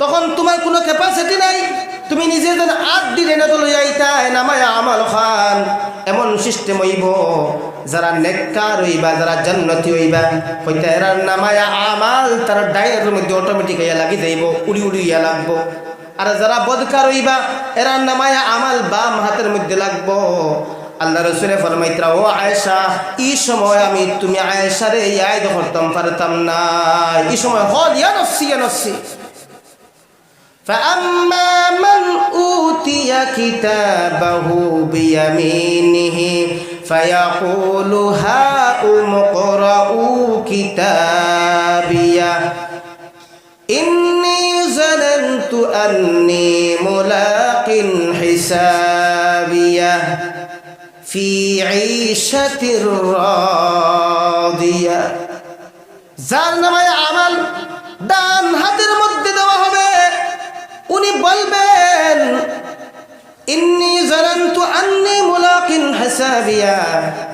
তখন তোমার কোনো ক্যাপাসিটি নাই। তুমি নিজে যেন আট দিলে না তো লইয়া আইতায় নামায়া আমাল খান। এমন সিস্টেম হইব, যারা নেককার হইবা, যারা জান্নতি হইবা হইতা এরার নামায়া আমাল, তার ডায়ের মধ্যে অটোমেটিক ইয়া লাগি যাইব, উড়ি উড়ি ইয়া লাগবো। আর যারা বদকার হইবা, এরা নামায়া আমাল বাম হাতের মধ্যে লাগবো। আল্লাহ রসুলে ফরমাইত্রা, ও আয়েশা এই সময় আমি তুমি আয়েশারে ইয়াই ধরতাম পারতাম না। এই সময় হল, ইয়া নফসি ইয়া নফসি। فأما من أوتي كتابه بيمينه فيقول هاؤم اقرءوا كتابيه إني ظننت أني ملاق حسابيه في عيشة راضية যার নামায় আমাল ডান হাতের মধ্যে দেওয়া হবে উনি বলবেন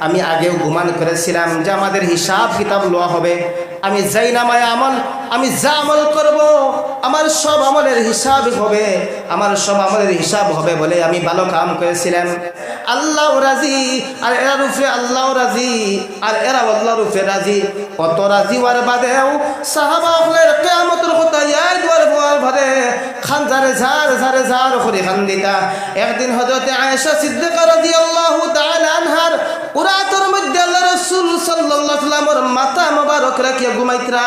আমি আগেও গুমান করেছিলাম যে আমাদের হিসাব কিতাব লওয়া হবে। আমি যাই নামায় আমল, আমি যা আমল করব, আমার সব আমলের হিসাব হবে, আমার সব আমলের হিসাব হবে বলে আমি ভালো কাম করেছিলাম। আল্লাহ রাজি, আর এরা রূপে আল্লাহ রাজি, আর এরা আল্লাহ রূপে রাজি। কত রাজি ওয়ার বাদেও সাহাবা হলের কেয়ামতের কথা বোয়ার ভরে খান ঝারে ঝার ঝারে ঝার করে খান দিতা। একদিন হজরতে আয়েশা সিদ্দিকা রাদিয়াল্লাহু তাআলা আনহার উরাতর মধ্যে আল্লাহ রাসূল সাল্লাল্লাহু আলাইহি সাল্লামের মাথা মোবারক রাখিয়া ঘুমাইতরা।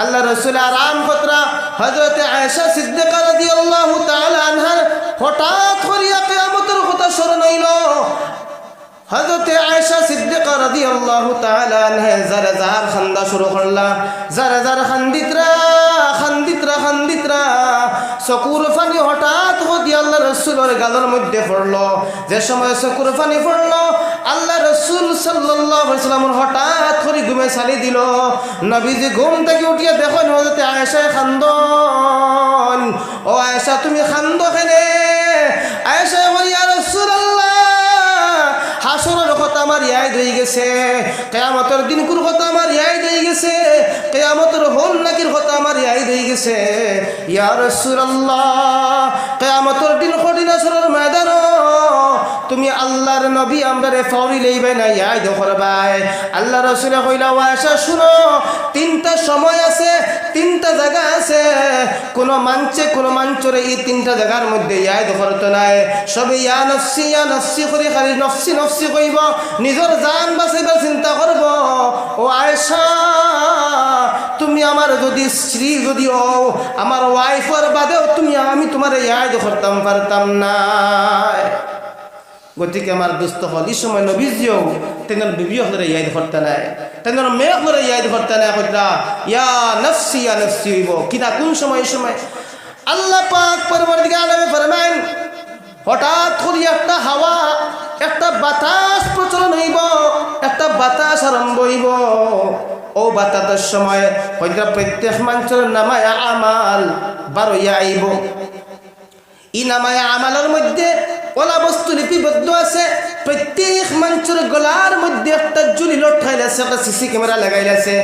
আল্লাহ রাসূল আরাম কতরা? হজরতে আয়েশা সিদ্দিকা রাদিয়াল্লাহু তাআলা আনহার হঠাৎ করিয়া কিয়ামতের কথা স্মরণ হইল। হজরতে আয়েশা সিদ্দিকা তাআলা আনহা যারা যার খান্দা শুরু করলা, যারা যার খান্দিতরা খান্দিতরা খান্দিতরা চকুর ফানি হঠাৎ হদি আল্লাহ রসুলের গালের মধ্যে পড়ল। যে সময় চকুর ফানি পড়ল, আল্লাহ রসুল সাল্লামের হঠাৎ করে ঘুমে চালি দিল। নবীজি ঘুম থেকে উঠিয়ে দেখুন হজরতে আয়েশায় খান্দন। ও আয়েশা, তুমি খান্দ কেনে? আয়েশা আমার ইয়াই হয়ে গেছে। কেয়ামতের দিন কোন কথা আমার ইয়াই হয়ে গেছে। কেয়ামতের হল নাকির কথা আমার ইয়াই হয়ে গেছে। ইয়ার সুরাল্লাহ কেয়ামতের দিন কঠিন আসরের ময়দান তুমি আল্লাহর নবী আমরারে ফাউরি লইবে না ইয়াই দেখরবাই আল্লাহ রসুলে কইলা, ও ওয়াসা শুনো, তিনটা সময় আছে, তিনটা জায়গা আছে। কোন মাঞ্চে, কোন মাঞ্চরে এই তিনটা জায়গার মধ্যে ইয়াই দেখরতো নাই। সবে ইয়া নফসি ইয়া নফসি করে, খালি নফসি নফসি কইব। নিজের জান বাঁচাইবার চিন্তা করব। ও আয়েশা, তুমি আমার যদি স্ত্রী যদি ও আমার ওয়াইফের বাদেও তুমি, আমি তোমার ইয়াই দেখরতাম পারতাম না। গতিকে আমার দুস্থ হল। এই সময় নবীজিও তেনার বিবি হলে ইয়াদ করতে নাই। তেনার মেয়ে হলে ইয়াদ করতে নাই কইরা ইয়া নফসি ইয়া নফসি হইব। কিনা কোন সময়, এই সময়? আল্লাহ পাক পরবর্তীকার আলমে ফরমাইন হঠাৎ করে একটা হাওয়া একটা বাতাস প্রচলন হইব, একটা বাতাস আরম্ভ হইব। ও বাতাসের সময় হয়তো প্রত্যেক মানুষের নামায় আমাল বারোইয়া আইব ই নামায় আমালের মধ্যে ওলা বস্তু লিপিবদ্ধ আছে। প্রত্যেক মানুষের গলার মধ্যে একটা জুলি লঠাইলাছে একটা সিসি ক্যামেরা লাগাইলাছে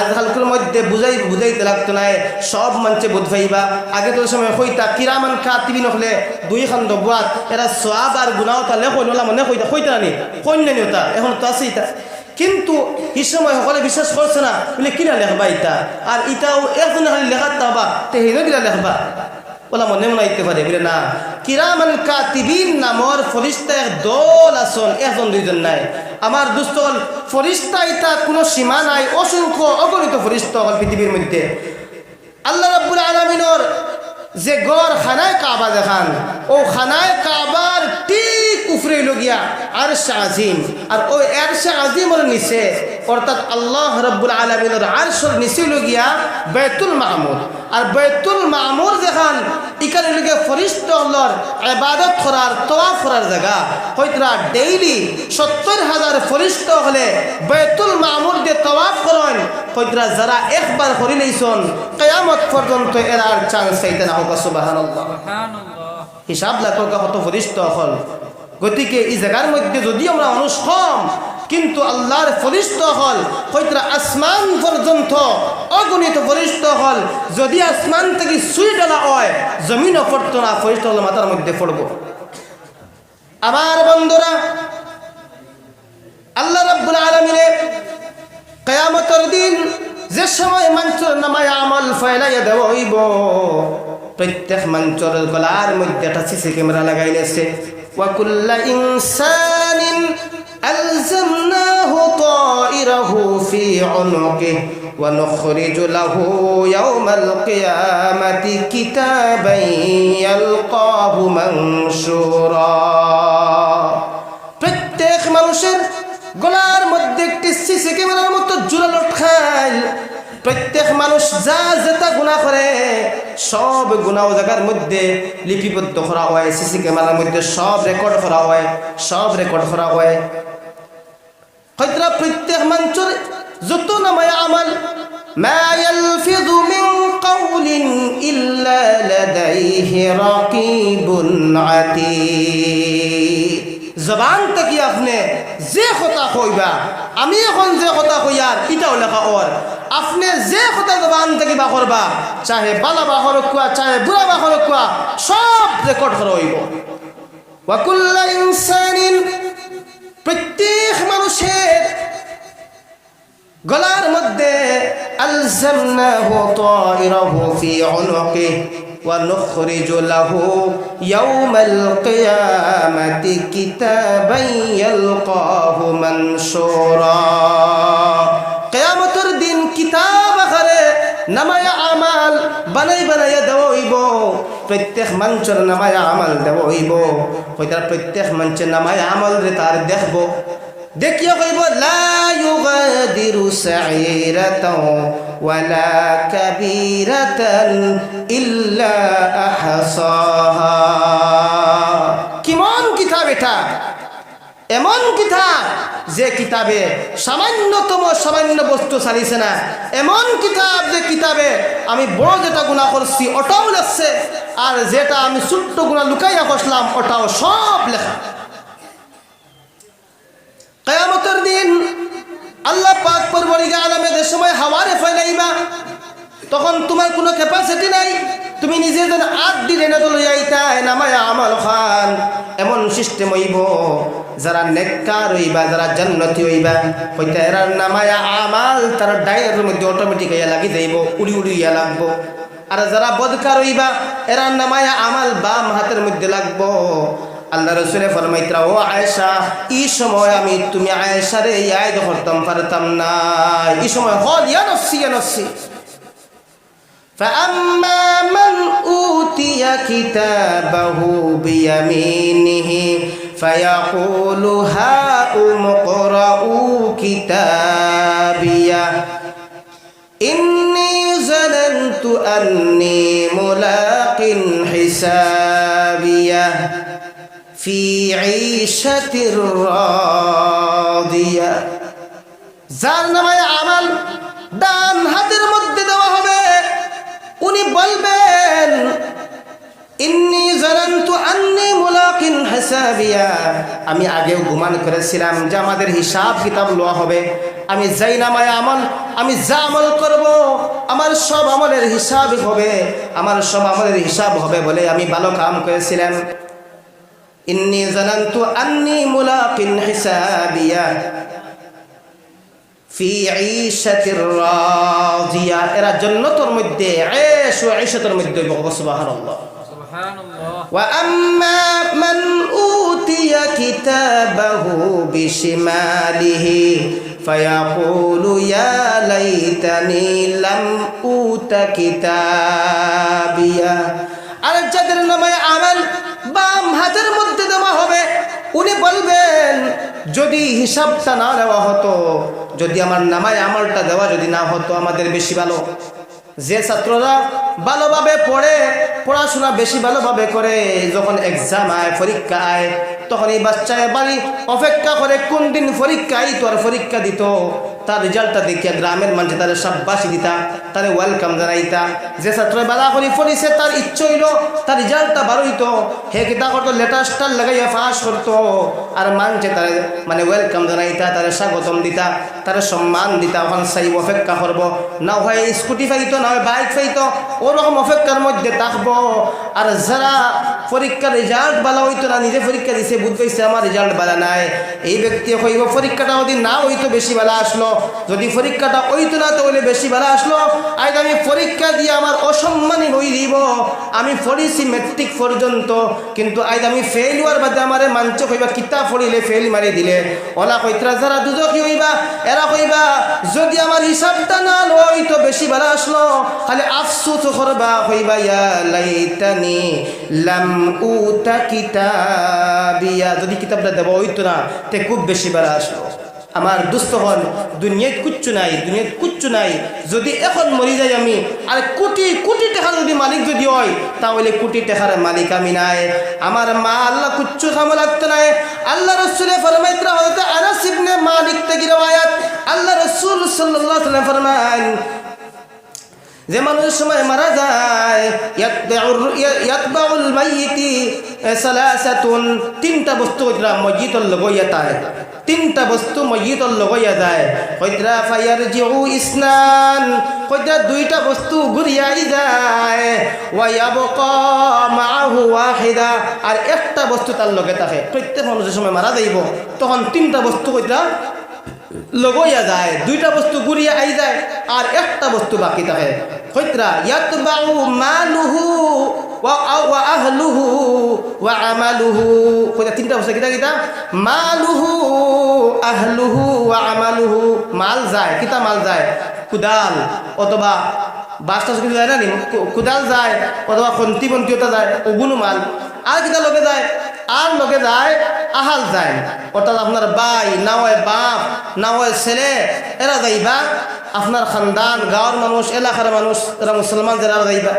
আজকালকার মধ্যে বুঝাই বুঝাইতে লাগতো নাই সব মানুষে বুধ পাইবা আগে তো সময় হইতা কিরামান কাতিবি নহলে দুই খান দবাত এরা সব আর গুণাও তালে কইনলা মনে কইতা কইতা নানি কইন নানি ওটা, এখন তো আছে ইতা কিন্তু এই সময় সকলে বিশ্বাস করছে না, বলে কিনা লেখবা ইটা? আর ইটাও খালি লেখার তাবা তে হেন কিনা লেখবা? ওলা মনে মনে হইতে পারে, বলে না। কিরামান কাতিবিন নামর ফরিস্তা এক দল আসন, একজন, দুইজন নাই। আমার দুস্থ হল ফরিস্তা ইটা কোনো সীমা নাই, অসংখ্য অগণিত ফরিস্তা হল পৃথিবীর মধ্যে। আল্লাহ রাব্বুল আলমিনর যে গড় খানায় কাবা দেখান, ও খানায় কাবার ঠিক উফরে লগিয়া আর আজিম। আর ওই আরশা আজিমর নিচে অর্থাৎ আল্লাহ রব্বুল আলমিনের আরশর নিচে লগিয়া বেতুল মাহমুদ আর বেতুল মামুর দেখান ইকানে লগে ফরিস্ত হলর এবাদত করার তোয়াফ করার জায়গা। হয়তরা ডেইলি সত্তর হাজার ফরিস্ত হলে বেতুল মামুর দিয়ে তোয়াফ করেন হয়তরা যারা একবার করি লইছন কেয়ামত পর্যন্ত এরার চান্স চাইতে না হোক সুবাহান হিসাব লাগা কত ফরিস্ত হল গতিকে এই জায়গার মধ্যে যদি আমরা মানুষ কম কিন্তু আল্লাহর ফরিষ্ঠ হল হয়তো আসমান পর্যন্ত অগণিত ফরিষ্ঠ হল, যদি আসমান থেকে সুই ডালা হয় জমিনও পড়তো না হল মাথার মধ্যে পড়ব। আমার বন্ধুরা, আল্লাহ রাব্বুল আলমিনে কেয়ামতর দিন যে সময় মঞ্চর নামায় আমল ফয়লাইয়া হইব প্রত্যেক মঞ্চর গলার মধ্যে একটা সিসি ক্যামেরা লাগাই নেছে ওয়াকুল্লা ইনসানিন ألزمناه طائره في عنقه ونخرج له يوم القيامة كتابا يلقاه منشورا প্রত্যেক মানুষের গলার মধ্যে একটি সিসি ক্যামেরার মতো জোরালো ঠাই প্রত্যেক মানুষ যা যেটা গুণা করে সব গুণা ও জায়গার মধ্যে লিপিবদ্ধ করা হয় সিসি ক্যামেরার মধ্যে সব রেকর্ড করা হয় সব রেকর্ড করা হয় হয়তো প্রত্যেক মানুষের যত নামায় আমাল ما يلفظ من قول إلا لديه رقيب عتيد জবান থেকে আপনি যে কথা কইবা আমি এখন যে কথা কইয়ার এটাও লেখা ওর আপনি যে কথা জবান থেকে বা করবা চাহে বালা বা হরকুয়া চাহে বুড়া বা হরকুয়া সব রেকর্ড করা হইব ওয়াকুল্লা ইনসানিন প্রত্যেক মানুষের গলার মধ্যে আলজামনাহু তাইরাহু ফি উনুকিহি ونخرج له يوم القيامة كتابا يلقاه منشورا কেয়ামতের দিন কিতাব আকারে নামায়া আমাল, বানাই বানাইয়া হইব প্রত্যেক মানুষের নামায়া আমাল দেওয়া হইব হইতার প্রত্যেক মানুষের নামায়া আমল রে তার দেখব। দেখিয়া কইব, লা ইউগাদিরু কিমন এমন কিতাব যে কিতাবে সামান্যতম সামান্য বস্তু চালিছে না। এমন কিতাব যে কিতাবে আমি বড় যেটা গুণা করছি, ওটাও লেখছে, আর যেটা আমি ছোট্ট গুণা লুকাইয়া বসলাম, ওটাও সব লেখা। কেয়ামতের দিন আল্লাহ পাক পরবরিগা আলমেদের সময় হাওয়ারে ফেলাইবা, তখন তোমার কোনো ক্যাপাসিটি নাই। তুমি নিজে যেন আট দিলে না তো লইয়াইতা নামায়া আমার এমন সিস্টেম হইব যারা নেককার হইবা, যারা জান্নতি হইবা হইতা এরার নামায়া আমাল তার ডায়ের মধ্যে অটোমেটিক ইয়া লাগি যাইব, উড়ি উড়ি ইয়া লাগবো। আর যারা বদকার হইবা এরার নামায়া আমাল বাম হাতের মধ্যে লাগবো। আল্লাহ রসুলে ফরমাইত্রা, ও আয়েশা এই সময় আমি তুমি আয়েশারে ইয়াদ করতাম পারতাম না। এই সময় হল ইয়া নফসি, ইয়া فأما من أوتي كتابه بيمينه فيقول هاؤم اقرءوا كتابيه إني ظننت أني ملاق حسابيه في عيشة راضية যার নামায় আমাল ডান হাতের মধ্যে দেওয়া হবে উনি বলবেন, ইন্নি আন্নি আমি আগেও গুমান করেছিলাম যে আমাদের হিসাব কিতাব লওয়া হবে। আমি যাই নামায় আমল, আমি যা আমল করব, আমার সব আমলের হিসাব হবে, আমার সব আমলের হিসাব হবে বলে আমি ভালো কাম করেছিলাম। ইন্নি জানান্তু আন্নি মুলাকিন হিসাবিয়া। এরা জান্নাতের মধ্যে আয়েশ ও ঈশাতের মধ্যে সুবহানাল্লাহ سبحان الله وأما من أوتي كتابه بشماله فيقول يا ليتني لم أوت كتابيه আর যাদের নামে আমল বাম হাতের মধ্যে দেওয়া হবে উনি বলবেন যদি হিসাবটা না দেওয়া হতো যদি আমার নামায় আমলটা দেওয়া যদি না হতো, আমাদের বেশি ভালো। যে ছাত্ররা ভালোভাবে পড়ে, পড়াশোনা বেশি ভালোভাবে করে, যখন এক্সাম আয়, পরীক্ষা আয়, তখন এই বাচ্চায় বাড়ি অপেক্ষা করে কোন দিন তো আর পরীক্ষা দিত। তার রেজাল্টটা দেখিয়া গ্রামের মানুষ তার সাব্বাসী দিতা, তার ওয়েলকাম জানাইতা। যে ছাত্র বালা করি পড়িছে, তার ইচ্ছে হইল তার রেজাল্টটা ভালো হইতো। হে কিতা করতো লেটার স্টার লাগাইয়া ফাঁস করতো। আর মানছে তার মানে ওয়েলকাম জানাইতা, তার স্বাগতম দিতা, তার সম্মান দিতা। ওখান সাইব অপেক্ষা করব। না হয় স্কুটি ফাইতো, না হয় বাইক ফাইতো, ওরকম অপেক্ষার মধ্যে থাকব। আর যারা পরীক্ষার রেজাল্ট ভালো হইতো না, নিজে পরীক্ষা দিছে বুধ পাইছে আমার রেজাল্ট ভালো নাই। এই ব্যক্তি কইব পরীক্ষাটা যদি না হইতো, বেশি ভালো আসলো। যদি পরীক্ষাটা হইতো না, তাহলে বেশি ভালো আসলো। আজ আমি পরীক্ষা দিয়ে আমার অসম্মানী হই দিব। আমি পড়িছি মেট্রিক পর্যন্ত, কিন্তু আজ আমি ফেল হওয়ার বাদে আমারে মাঞ্চ কইবা, কিতাব পড়িলে ফেল মারি দিলে। ওলা কইতরা, যারা দুজকি হইবা, এরা কইবা যদি আমার হিসাবটা না লই তো বেশি ভালো আসলো। খালি আফসুস করবা কইবা ইয়া লাইতানি লাম উতা কিতাবিয়া। যদি কিতাবটা দেবো, হইতো না, তে খুব বেশি ভালো আসলো। আমার দুস্থ হন দুনিয়ায় কুচ্ছু নাই দুনিয়ায় কুচ্ছু নাই। যদি এখন মরি যাই আমি, আর কোটি কোটি টাকার যদি মালিক যদি হয়, তাহলে কোটি টাকার মালিক আমি নাই। আমার মা আল্লাহ কুচ্ছু লাগতো নাই। আল্লাহ রসুলে ফরমাইত্রা হয়তো আনাস ইবনে মালিক থেকে আয়াত আল্লাহ রসুল সাল্লাহ ফরমান যে মানুষের সময় মারা যায় তিনটা বস্তু কইরা মসজিদর লগইয়া তাই তিনটা বস্তু মসজিদর লগইয়া যায়। কইরা ফায়ার জিউ ইসনান কইরা দুইটা বস্তু ঘুরিয়াই যায়। ওয়া ইয়াবকা মাআহু ওয়াহিদা, আর একটা বস্তু তার লগে থাকে। প্রত্যেক মানুষের সময় মারা যাইব। তখন তিনটা বস্তু কইরা লগইয়া যায়। দুইটা বস্তু ঘুরিয়া আই যায়, আর একটা বস্তু বাকি থাকে। হইতরা ইয়াতবাউ মালুহু ওয়া আহলুহু ওয়া আমালুহু। কইতা তিনটা বস্তু কিটা কিটা মালুহু, আহলুহু, ওয়া আমালুহু। মাল যায় কিটা মাল যায়? কুদাল অথবা বাসটা কিছু যায় না নি? কু- যায়, অথবা খন্তি বন্তিওটা যায় ওগুলো মাল। আর কিতা লগে যায়? আর লগে যায়, আহাল যায়। অর্থাৎ আপনার বাই না হয় বাপ না হয় ছেলে, এরা যাইবা। আপনার খানদান গাঁৱৰ মানুষ, এলাকার মানুষ, এরা মুসলমান, যারা যাইবা।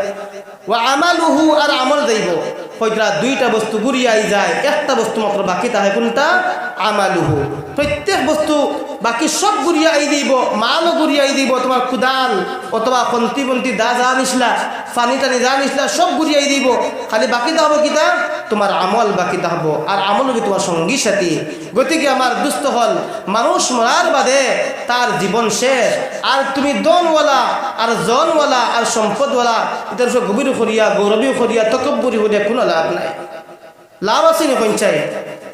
ও আমালুহু, আর আমল যাইব। কইরা দুইটা বস্তু গুড়িয়াই যায়, একটা বস্তু মাত্র বাকি তাহে কোনটা? আমালুহু। প্রত্যেক বস্তু বাকি সব আই দিব, মালও গুড়িয়া দিব, তোমার কুদাল অথবা কন্তি বন্তি দা যা নিছিলা পানি টানি যা নিছিলা সব গুড়িয়াই দিব। খালি বাকি হব কিতা? তোমার আমল বাকি হব। আর আমল হবে তোমার সঙ্গী সাথী? গতিকে আমার দুস্থ হল, মানুষ মরার বাদে তার জীবন শেষ। আর তুমি দনওয়ালা, আর জনওয়ালা, আর সম্পদওয়ালা এটার সব গভীর করিয়া গৌরবী করিয়া, তকব্বরি করিয়া কোনো লাভ নাই। লাভ আছে নি পঞ্চায়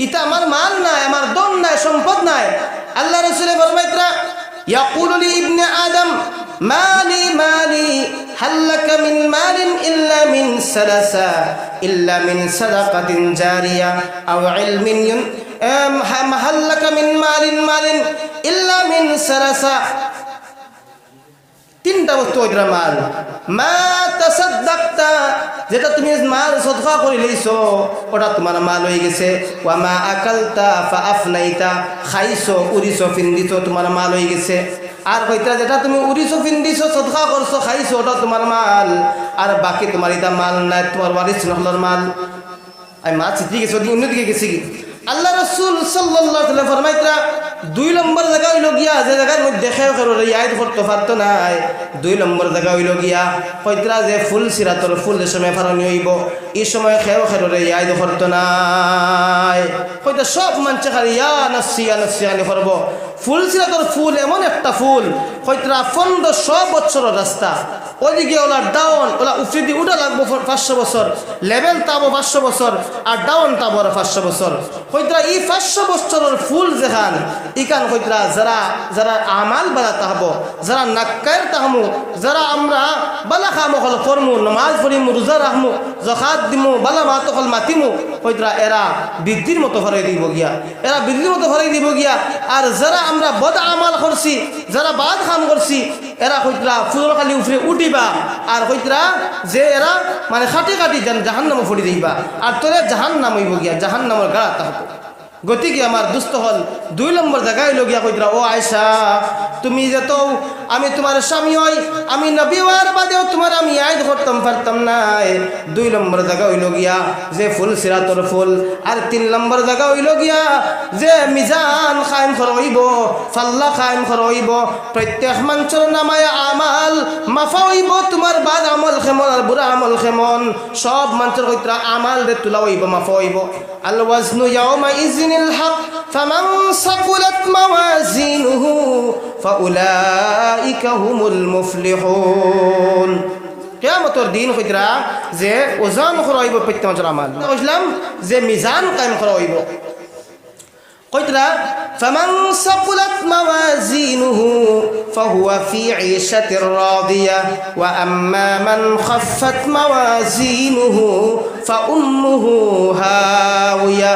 ইটা আমার মাল নাই, আমার দন নাই, সম্পদ নাই। আল্লাহ রসুলে ফরমাইতরা হাল্লাকা মিন মালিন ইল্লা মিন সালাসা, ইল্লা মিন সাদাকাতিন জারিয়া, আও হাল্লাকা মিন মালিন মালিন, ইল্লা মিন সালাসা তিনটা বস্তু ওইটা মাল। যেটা তুমি মাল সদকা করে লইছো, ওটা তোমার মাল হয়ে গেছে। ওয়া মা আকালতা ফা আফনাইতা, খাইছো, উড়িছো ফিন্দিছো তোমার মাল হয়ে গেছে। আর কইতা, যেটা তুমি উড়িছো ফিন্দিছো সদকা করছ, খাইছো, ওটা তোমার মাল। আর বাকি তোমার এটা মাল নাই, তোমার ওয়ারিস নহলর মাল। আমি মা চিঠি গেছি অন্যদিকে গেছি আল্লাহ রসুল সাল্লাহ ফরমাইতরা, দুই নম্বর জায়গা হইল গিয়া, যে জায়গার মধ্যে খেয়ে খেলো ইয়াদ করতে পারতো নাই। দুই নম্বর জায়গা হইল গিয়া, কইতরা যে ফুল সিরাতর ফুল যে সময় ফারণি হইব এই সময় খেয়েও রে ইয়াদ করতো নাই। কইতা সব মানছে খালি, ইয়া নসি ইয়া নসি আনি করব। ফুল সিরাতর ফুল এমন একটা ফুল, কইতরা পনেরোশো বছরের রাস্তা। ওইদিকে ওলার ডাউন ওলা উফ্রিদি উঠা লাগবো পাঁচশো বছর লেভেল তাবো পাঁচশো বছর, আর ডাউন তাবো পাঁচশো বছর। হয়তো এই পাঁচশো বছরের ফুল যেখান ইকান কইতরা, যারা যারা আমাল বালা তাহব যারা নাক্কায়ের তাহমু যারা আমরা বালা খামো হল করমু নমাজ পড়িমু, রোজা রাখমু জখাত দিমু, বালা মাতো হল মাতিমু, কইতরা এরা বৃদ্ধির মতো ভরাই দিব গিয়া। এরা বৃদ্ধির মতো ভরাই দিব গিয়া, আর যারা আমরা বদ আমাল করছি, যারা বাদ খাম করছি, এরা কইতরা ফুলের খালি উফরে উঠিবা, আর কইতরা যে এরা মানে খাটি কাটি জাহান নামে ফড়ি দিবা আর তোরে জাহান নাম হইব গিয়া জাহান নামের গাড়া তাহব গতিকে আমার দুস্থ হল। দুই নম্বর জায়গায় লগিয়া কইতরা ও আয়সা তুমি যে তো, আমি তোমার স্বামী হই আমি নবী হওয়ার বাদেও তোমার আমি আইদ করতাম পারতাম না দুই নম্বর জায়গা হইল গিয়া, যে ফুল সিরাতর ফুল আর তিন নম্বর জায়গা হইল গিয়া, যে মিজান খাইম হইব ফাল্লা খাইম হইব প্রত্যেক মানুষের নামায় আমাল মাফা হইব তোমার বাদ আমল খেমন আর বুড়া আমল খেমন। সব মানুষের হইতরা আমাল দে তোলা হইব, মাফা হইব। আল ওয়াজনু ইয়াউমা ইজনিল হক ফামান সাকুলাত মাওয়াজিনুহু ফাউলাইকা হুমুল মুফলিহুন কেয়ামতর দিন হইতরা যে ওজন করা হইব প্রত্যেক মানুষের আমাল কইলাম যে মিজান কায়েম করা হইব قدرة فمن ثقلت موازينه فهو في عيشة راضية وأما من خفت موازينه فأمه هاوية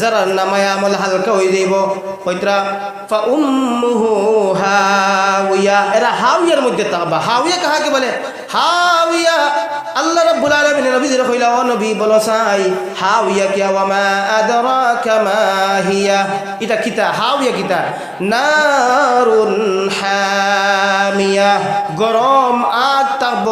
যারা নামায় আমল হালকা হয়ে যাইব। কইতরা ফা উম্মুহু হাওয়া এরা হাওয়ার মধ্যে তাহবা হাওয়া কাহাকে বলে? হাওয়া আল্লাহ রাব্বুল আলামিন নবীদের কইলা, ও নবী, বলো চাই হাওয়া কিয়া ওয়া মা আদরাকা মা হিয়া? এটা কিতা? হাওয়া কিতা? নারুন হামিয়া। গরম আগ থাকব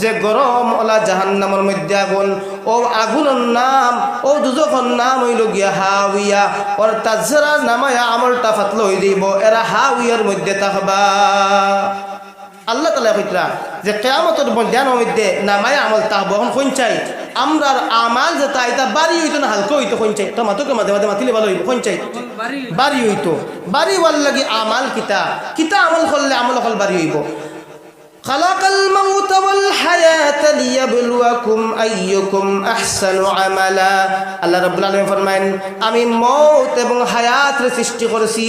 যে গরম ওলা জাহান্নামের মধ্যে আগুন ও আগুনের নাম, ও দুজখর নাম হইল গিয়া হাওয়া ওর তাজরা নামায়া আমলটা ফাতল হয়ে দিব, এরা হাওয়ার মধ্যে থাকবা। আল্লাহ তালা কইতরা যে কেয়ামতের মধ্যাহ্ন মধ্যে নামায় আমল তা বহন কোন চাই, আমরার আমাল যে তাই তা বাড়ি হইতো না, হালকা হইতো কোন চাই। তোমাকে মাঝে মাঝে মাতিলে ভালো হইব কোন চাই। বাড়ি হইতো। বাড়ি ওয়ার লাগি আমাল কিতা? কিতা আমল করলে আমল হল বাড়ি হইব। خلق الموت والحياة ليبلوكم أيكم أحسن عملا আল্লাহ রাব্বুল আলামিন ফরমায়েন আমি মৌত এবং হায়াত সৃষ্টি করেছি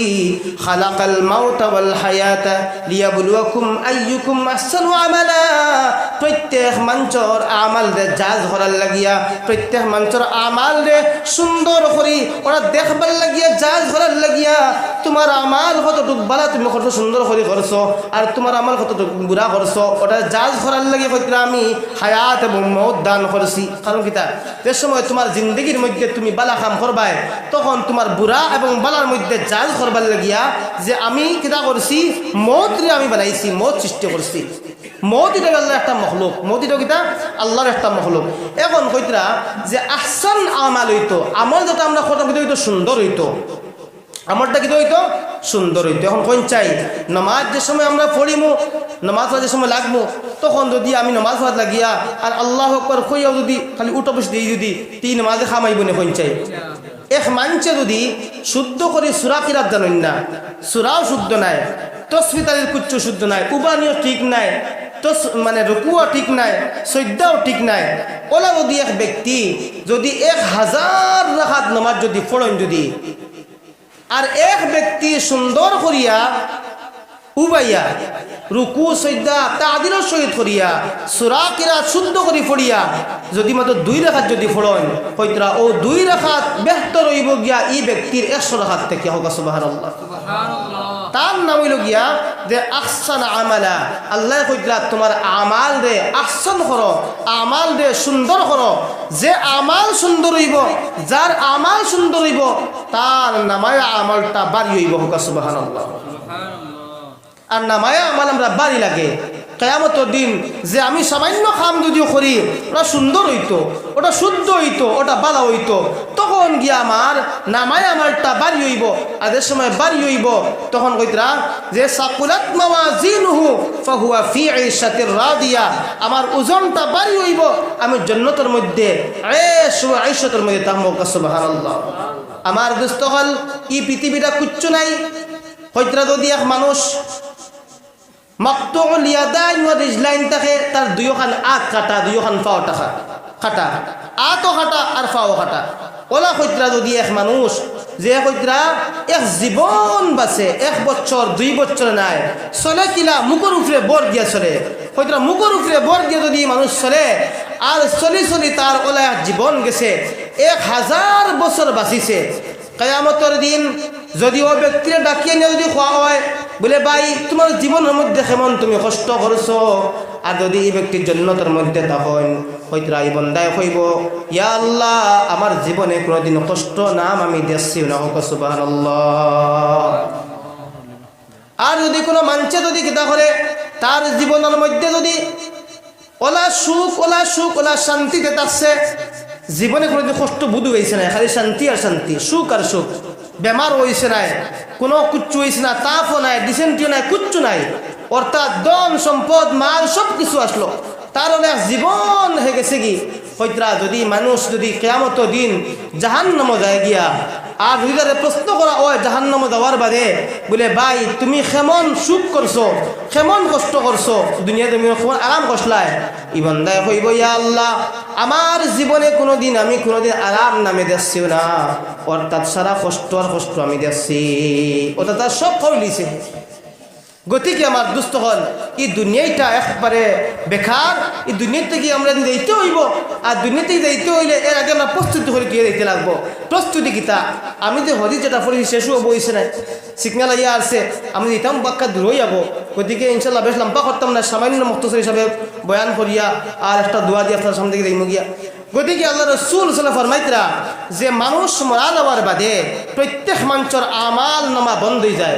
খালাকাল মাউত ওয়াল হায়াত লিয়াবলুয়াকুম আইয়ুকুম আহসানু আমালা প্রত্যেক মানুষের আমাল রে জাজ করার লাগিয়া, প্রত্যেক মানুষের আমাল রে সুন্দর করি, ওরা দেখবার লাগিয়া, জাজ করার লাগিয়া, তোমার আমাল কতটুক বালা তুমি কত সুন্দর করে করছ, আর তোমার আমাল কতটুক বুড়া করছ, ওটা জাজ করার লাগে হয়তো আমি হায়াত এবং মত দান করছি। কারণ কিতা যে সময় তোমার জিন্দগির মধ্যে তুমি বালা কাম করবাই, তখন তোমার বুড়া এবং বালার মধ্যে জাজ করবার লাগিয়া, যে আমি কিতা করছি মত রে আমি বানাইছি, মত সৃষ্টি করছি। মত এটা আল্লাহর একটা মখলুক মত এটা কিতা আল্লাহর একটা মখলুক। এখন কইতরা যে আহসান আমাল হইতো, আমল যাতে আমরা কথা হইতো সুন্দর হইতো। আমারটা কিন্তু হইতো সুন্দর হইতো। এখন কোন চাই, নমাজ যে সময় আমরা পড়িমু, নমাজ যে সময় লাগবো তখন যদি আমি নমাজ পড়াত লাগিয়া আর আল্লাহ আকবর কইয়াও যদি খালি উঠো বসে দিই যদি, তিন নমাজে খামাইব না কোন চাই। এক মানছে যদি শুদ্ধ করে সুরা কিরাত জানেন না, সুরাও শুদ্ধ নাই তসফিতারের কুচ্ছ শুদ্ধ নাই, উবানিও ঠিক নাই তো মানে রুকুও ঠিক নাই সৈদ্যাও ঠিক নাই। ওলা যদি এক ব্যক্তি যদি এক হাজার রাখাত নমাজ যদি ফড়ন যদি আর এক ব্যক্তি সুন্দর করিয়া উবাইয়া রুকু সৈদা তাদিরও সহিত করিয়া সুরা কিরা শুদ্ধ করি ফড়িয়া যদি মাত্র দুই রেখাত যদি ফড়ন হইতরা ও দুই রেখাত বেহতর হইব গিয়া ই ব্যক্তির একশো রেখাত থেকে হোক সুবাহ তার নাম হইল গিয়া যে আহসান আমালা। আল্লাহ কইতরা তোমার আমাল রে আহসান করো আমাল রে সুন্দর করো। যে আমাল সুন্দর হইব যার আমাল সুন্দর হইব তার নামায় আমলটা বাড়ি হইব হোক সুবাহ আল্লাহ আর নামায় আমার আমরা বাড়ি লাগে। কেয়ামতর দিন যে আমি সামান্য খাম যদিও করি, ওটা সুন্দর হইতো, ওটা শুদ্ধ হইতো, ওটা বালা হইতো, তখন গিয়া আমার নামায় আমারটা বাড়ি হইব, আর যে সময় বাড়ি হইব, তখন কইতরা, যে সাকুলাত মামা জিনুহু ফাহুয়া ফি আইসাতির রাদিয়া, আমার ওজনটা বাড়ি হইব, আমি জন্নতের মধ্যে, আয়েশ মধ্যে সুবহানাল্লাহ। আমার দোস্ত হল ই পৃথিবীটা কুচ্ছু নাই। হইতরা যদি এক মানুষ মক্তুল ইয়াদাইন ওয়া রিজলাইন থাকে তার দুইখান আত কাটা, দুইখান ফাও টাকা কাটা। আতও কাটা আর ফাও কাটা। ওলা কইতরা যদি এক মানুষ, যে কইতরা এক জীবন বাঁচে, এক বছর, দুই বছর নাই, চলে কিলা মুখর উপরে বর দিয়া চলে। কইতরা মুখর উপরে বর দিয়া যদি মানুষ চলে আর চলি চলি তার ওলা জীবন গেছে, এক হাজার বছর বাঁচিছে। কেয়ামতর দিন যদি ও ব্যক্তিরা ডাকিয়ে নিয়ে যদি খোয়া হয়, বলে, ভাই, তোমার জীবনের মধ্যে কেমন তুমি কষ্ট করছ? আর যদি এই ব্যক্তির জন্নতের মধ্যে তখন হয়তো এই বন্দায় হইব। ইয়া আল্লাহ, আমার জীবনে কোনোদিন কষ্ট নাম আমি দেখছি না হোক সুবাহ আর যদি কোনো মানছে যদি কিতা করে, তার জীবনের মধ্যে যদি ওলা সুখ ওলা সুখ, ওলা শান্তিতে তাচ্ছে জীবনে কোনোদিন কষ্ট বুধ হয়েছে না খালি শান্তি আর শান্তি, সুখ আর সুখ। বেমার হয়েছে নাই, কোনো কুচ্ছু হয়েছে না, তাপও নাই, ডিসেন্টিও নাই, কুচ্ছু নাই। অর্থাৎ দন সম্পদ, মাল সব কিছু আসলো। তার অনেক জীবন হয়ে গেছে কি? হইতরা যদি মানুষ যদি কেয়ামত দিন জাহান্নামও যায় গিয়া আর যদি তারে প্রশ্ন করা হয় জাহান্নাম যাওয়ার বাদে? বলে, ভাই, তুমি কেমন সুখ করছ? কেমন কষ্ট করছ? দুনিয়া তুমি কেমন আরাম করছলাই ইবন্দায় হইব ইয়া আল্লাহ, আমার জীবনে কোনোদিন আমি কোনোদিন আরাম নামে দেখছিও না। অর্থাৎ সারা কষ্ট আর কষ্ট আমি দেখছি অর্থাৎ সব করিলিছে গতিকে আমার দুস্থ হল এই দুনিয়াটা একবারে বেকার, এই দুনিয়ার থেকে আমরা যাইতে হইব, আর দুনিয়াতে যাইতে হইলে এর আগে আমরা প্রস্তুতি করে দিয়ে যাইতে লাগবো। প্রস্তুতি কিতা? আমি যে হদি যেটা পড়ি শেষও বইছে না সিগনাল ইয়া আসছে, আমি দিতাম বাক্কা দূর হয়ে যাব। গতিকে ইনশাল্লাহ বেশ লম্বা করতাম না, সামান্য মক্তসর হিসাবে বয়ান করিয়া, আর একটা দোয়া দিয়ে আপনার সামনে থেকে গিয়া। গতিকে আল্লাহ রসুল সাল্লাহ ফরমাইতরা, যে মানুষ মরা যাওয়ার বাদে প্রত্যেক মানুষের আমাল নামা বন্ধ হয়ে যায়।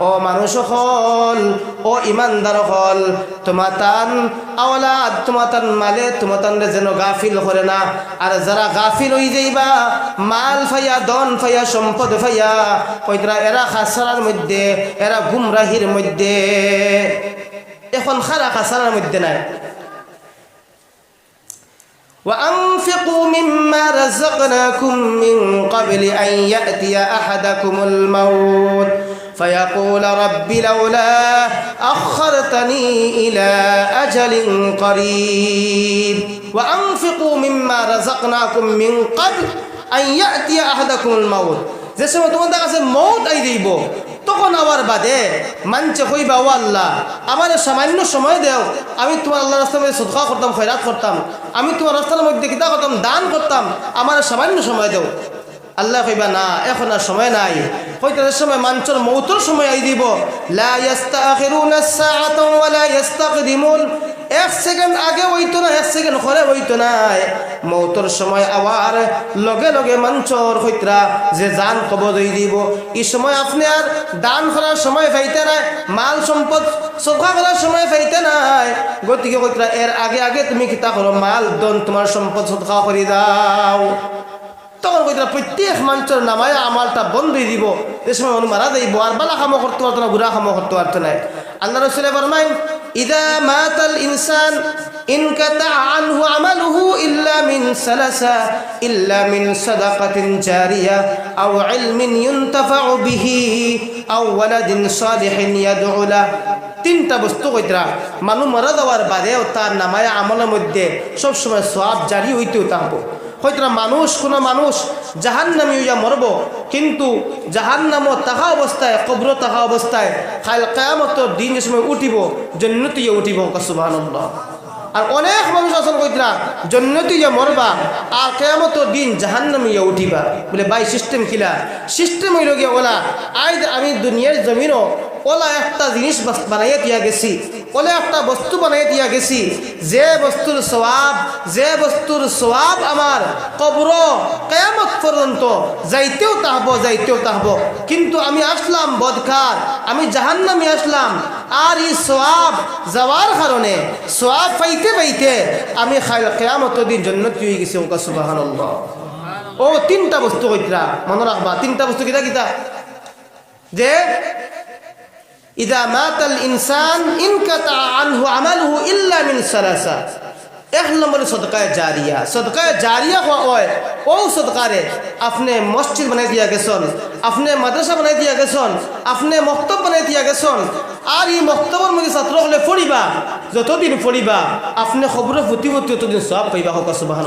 ও মানুষ হল ও ইমানদার হল তোমাতান আওলাদ তোমাতান মালে তোমাতান যেন গাফিল করে না আর যারা গাফিল হয়ে যাইবা মাল ফাইয়া দন ফাইয়া সম্পদ ফাইয়া কইতরা এরা খাসারার মধ্যে এরা গুমরাহির মধ্যে এখন খারা খাসারার মধ্যে নাই وأنفقوا مما رزقناكم من قبل أن يأتي أحدكم الموت فيقول رب لولا أخرتني إلى أجل قريب وأنفقوا مما رزقناكم من قبل أن يأتي أحدكم الموت যে সময় তোমাদের কাছে মৌত আই দিব তখন আবার বাদে মানছে কইবা ও আল্লাহ আমার সামান্য সময় দেও আমি তোমার আল্লাহ রাস্তার মধ্যে সদকা করতাম খয়রাত করতাম আমি তোমার রাস্তার মধ্যে কিতা করতাম দান করতাম আমার সামান্য সময় দেও আল্লাহ কইবা, না, এখন আর সময় নাই। হয়তো সময় মাঞ্চর মৌতর সময় আই দিব। লা ইয়াস্তাখিরুনা সাআতাও ওয়া লা ইস্তাকদিমুন এক সেকেন্ড আগে হইতো না, এক সেকেন্ড পরে হইতো না। মৌতর সময় আবার লগে লগে মঞ্চর হইতরা যে জান কবজ হয়ে দিব। এই সময় আপনি আর দান করার সময় পাইতে নাই, মাল সম্পদ সফা করার সময় পাইতে নাই। গতিকে হইতরা এর আগে আগে তুমি কিতা করো, মাল দন তোমার সম্পদ সদকা করে দাও। তখন কইতা প্রত্যেক মানুষের নামায় আমালটা বন্ধই দিব। এ সময় অনু মারা যাইব, আর বালা খামো করতে পারতো না, গুড়া খামো করতে পারতো না। আল্লাহ রসুল ফরমাইন, ইদা মাতাল ইনসান ইনকাতা আনহু আমালুহু ইল্লা মিন সালাসা, ইল্লা মিন সাদাকাতিন জারিয়া, আও ইলমিন ইউনতাফাউ বিহি, আও ওয়ালাদিন সালিহিন ইয়াদউ লা। তিনটা বস্তু কইতরা মানু মারা যাওয়ার বাদেও তার নামায় আমলের মধ্যে সবসময় সওয়াব জারি হইতেও থাকব হয়তো মানুষ, কোনো মানুষ জাহান নামি ইয়া মরব, কিন্তু জাহান নাম তাহা অবস্থায়, কবর তাহা অবস্থায় খাল কায়ামত দিন যে সময় উঠিব জন্নতিয়ে উঠিব কসুবাহ আর অনেক মানুষ আসল কইতরা জন্নতি যে মরবা, আর কেয়ামতর দিন জাহান্নামিয়া উঠিবা। বলে বাই সিস্টেম কিলা সিস্টেম হইল গিয়া ওলা আজ আমি দুনিয়ার জমিনও ওলা একটা জিনিস বানাইয়া দিয়া গেছি, ওলা একটা বস্তু বানাইয়া দিয়া গেছি, যে বস্তুর সওয়াব, যে বস্তুর সওয়াব আমার কবর কেয়ামত পর্যন্ত যাইতেও তাহব যাইতেও তাহব। কিন্তু আমি আসলাম বদখার, আমি জাহান্নামি আসলাম আর এই সোয়াব যাওয়ার কারণে সোয়াব পাইতে পাইতে আমি খাই- কেয়ামত দিন জন্নত হয়ে গেছি ওকা সুবাহান ও, তিনটা বস্তু কইতরা, মনে রাখবা, তিনটা বস্তু কিতা কিতা? যে, ইদা মাতাল ইনসান ইনকাতা আনহু আমালহু ইল্লা মিন সালাসা। এক নম্বরে সদকায় জারিয়া। সদকায় জারিয়া হয়। ও সদকারে আপনি মসজিদ বানাই দিয়া গেছেন, আপনি মাদ্রাসা বানাই দিয়া গেছেন, আপনি মক্তব বানাই দিয়া গেছেন, আর এই মক্তবর মধ্যে ছাত্র হলে পড়িবা, যতদিন পড়িবা, আপনি খবরের প্রতিপত্তি ফুটি ততদিন সব পাইবা হোক সুবাহ